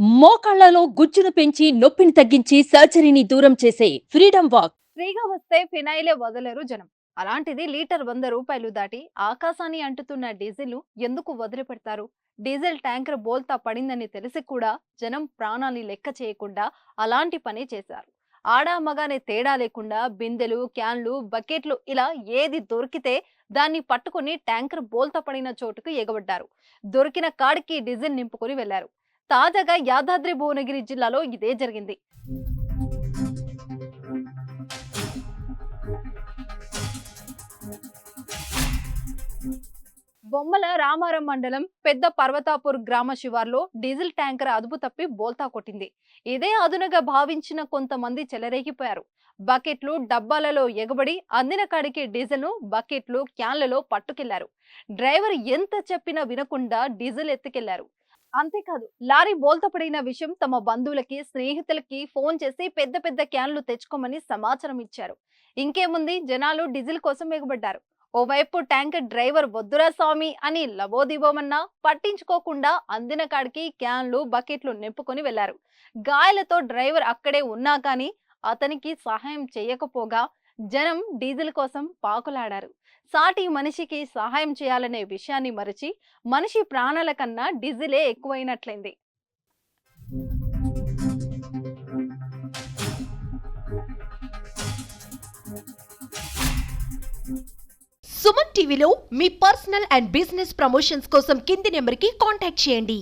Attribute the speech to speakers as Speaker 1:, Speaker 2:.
Speaker 1: మోకాళ్ళలో గుజ్జును పెంచి నొప్పిని తగ్గించి సర్జరీని దూరం చేసే ఫ్రీడమ్ వాక్.
Speaker 2: ఫ్రీగా వస్తే ఫినాయిలే వదలరు జనం. అలాంటిది లీటర్ వంద రూపాయలు దాటి ఆకాశాన్ని అంటుతున్న డీజిల్ ఎందుకు వదిలిపెడతారు? డీజిల్ ట్యాంకర్ బోల్తా పడిందని తెలిసి కూడా జనం ప్రాణాన్ని లెక్క చేయకుండా అలాంటి పని చేశారు. ఆడా మగానే తేడా లేకుండా బిందెలు క్యాన్లు బకెట్లు ఇలా ఏది దొరికితే దాన్ని పట్టుకుని ట్యాంకర్ బోల్తా పడిన చోటుకు ఎగబడ్డారు. దొరికిన కాడికి డీజిల్ నింపుకొని వెళ్ళారు తాజాగా యాదాద్రి భువనగిరి జిల్లాలో ఇదే జరిగింది. బొమ్మల రామారం మండలం పెద్ద పర్వతాపూర్ గ్రామ శివార్లో డీజిల్ ట్యాంకర్ అదుపు తప్పి బోల్తా కొట్టింది. ఇదే అదునుగా భావించిన కొంతమంది చెలరేగిపోయారు. బకెట్లు డబ్బాలలో ఎగబడి అందిన కాడికి డీజిల్ను బకెట్లు క్యాన్లలో పట్టుకెళ్ళారు. డ్రైవర్ ఎంత చెప్పినా వినకుండా డీజిల్ ఎత్తుకెళ్ళారు. అంతేకాదు లారీ బోల్తపడిన విషయం తమ బంధువులకి స్నేహితులకి ఫోన్ చేసి పెద్ద పెద్ద క్యాన్లు తెచ్చుకోమని సమాచారం ఇచ్చారు. ఇంకేముంది? జనాలు డీజిల్ కోసం ఎగబడ్డారు. ఓవైపు ట్యాంకర్ డ్రైవర్ వద్దురా స్వామి అని లబోదిబోమన్నా పట్టించుకోకుండా అందిన కాడికి క్యాన్లు బకెట్లు నింపుకొని వెళ్ళారు గాయాలతో డ్రైవర్ అక్కడే ఉన్నా కానీ అతనికి సహాయం చేయకపోగా జనం డీజిల్ కోసం పాకులాడారు. సాటి మనిషికి సహాయం చేయాలనే విషయాన్ని మరచి మనిషి ప్రాణాల కన్నా డీజిలే ఎక్కువైనట్లయింది
Speaker 3: సుమన్ టీవీలో మీ పర్సనల్ అండ్ బిజినెస్ ప్రమోషన్స్ కోసం కింది నెంబర్కి కాంటాక్ట్ చేయండి.